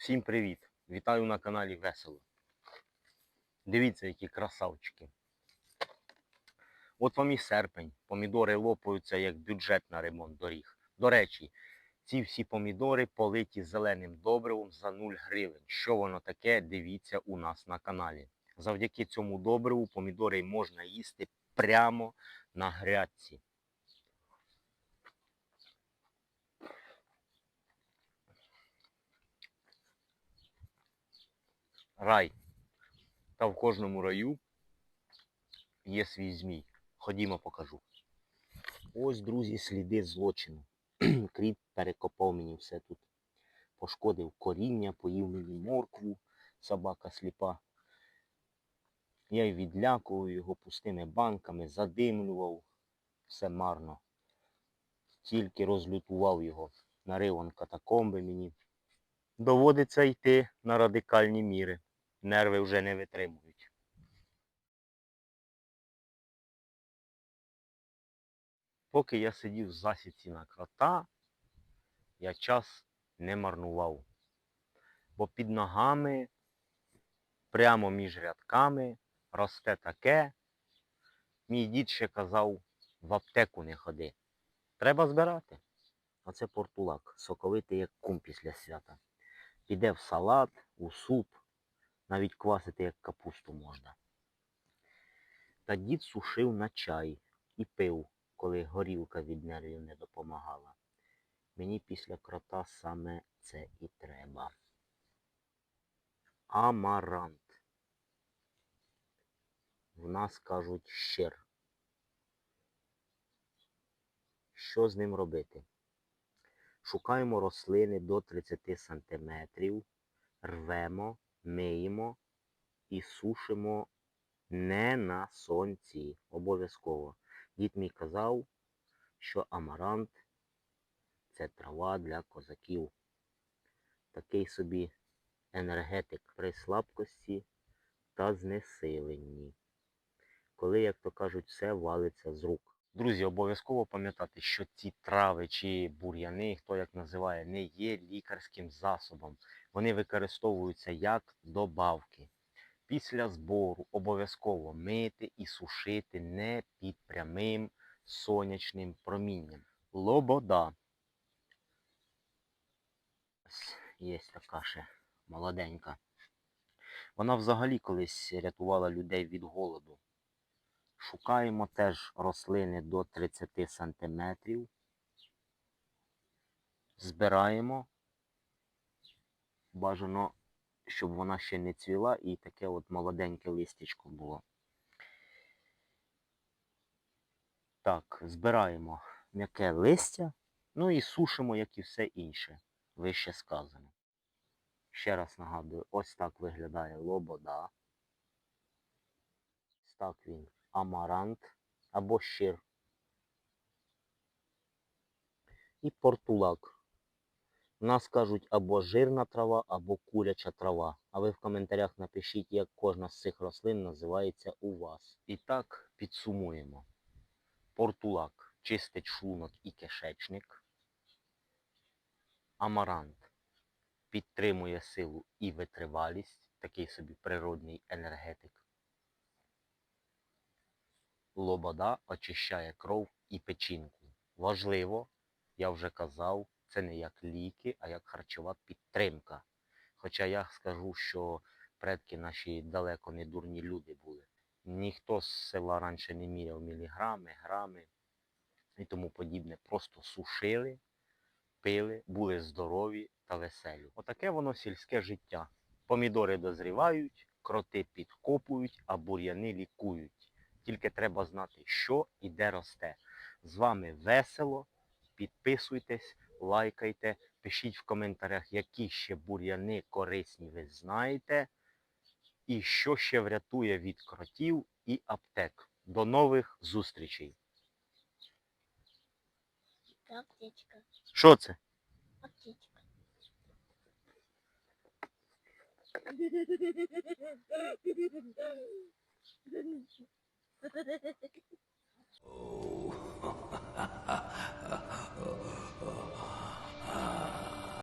Всім привіт! Вітаю на каналі Весело. Дивіться, які красавчики. От вам і серпень. Помідори лопаються як бюджет на ремонт доріг. До речі, ці всі помідори политі зеленим добривом за 0 гривень. Що воно таке, дивіться у нас на каналі. Завдяки цьому добриву помідори можна їсти прямо на грядці. Рай. Та в кожному раю є свій змій. Ходімо, покажу. Ось, друзі, сліди злочину. Кріт перекопав мені все тут. Пошкодив коріння, поїв мені моркву, собака сліпа. Я й відлякував його пустими банками, задимлював. Все марно. Тільки розлютував його. Нарив он катакомби мені. Доводиться йти на радикальні міри. Нерви вже не витримують. Поки я сидів в засідці на крота, я час не марнував. Бо під ногами, прямо між рядками, росте таке. Мій дід ще казав, в аптеку не ходи. Треба збирати. Оце портулак, соковитий як кум після свята. Піде в салат, у суп, навіть квасити як капусту можна. Та дід сушив на чай і пив, коли горілка від нервів не допомагала. Мені після крота саме це і треба. Амарант. В нас кажуть щир. Що з ним робити? Шукаємо рослини до 30 см, рвемо, миємо і сушимо не на сонці. Обов'язково. Дід мій казав, що амарант це трава для козаків. Такий собі енергетик при слабкості та знесиленні. Коли, як то кажуть, все валиться з рук. Друзі, обов'язково пам'ятати, що ці трави чи бур'яни, хто як називає, не є лікарським засобом. Вони використовуються як добавки. Після збору обов'язково мити і сушити не під прямим сонячним промінням. Лобода. Є така ще молоденька. Вона взагалі колись рятувала людей від голоду. Шукаємо теж рослини до 30 см. Збираємо. Бажано, щоб вона ще не цвіла і таке от молоденьке листячко було. Так, збираємо м'яке листя, ну і сушимо, як і все інше, вище сказано. Ще раз нагадую, ось так виглядає лобода. Ось так він амарант або щир. І портулак. У нас кажуть або жирна трава, або куряча трава. А ви в коментарях напишіть, як кожна з цих рослин називається у вас. І так підсумуємо. Портулак чистить шлунок і кишечник. Амарант підтримує силу і витривалість, такий собі природний енергетик. Лобода очищає кров і печінку. Важливо, я вже казав, це не як ліки, а як харчова підтримка. Хоча я скажу, що предки наші далеко не дурні люди були. Ніхто з села раніше не міряв міліграми, грами і тому подібне. Просто сушили, пили, були здорові та веселі. Отаке воно сільське життя. Помідори дозрівають, кроти підкопують, а бур'яни лікують. Тільки треба знати, що і де росте. З вами весело. Підписуйтесь, лайкайте, пишіть в коментарях, які ще бур'яни корисні ви знаєте. І що ще врятує від кротів і аптек. До нових зустрічей. Аптечка. Що це? Аптечка. oh.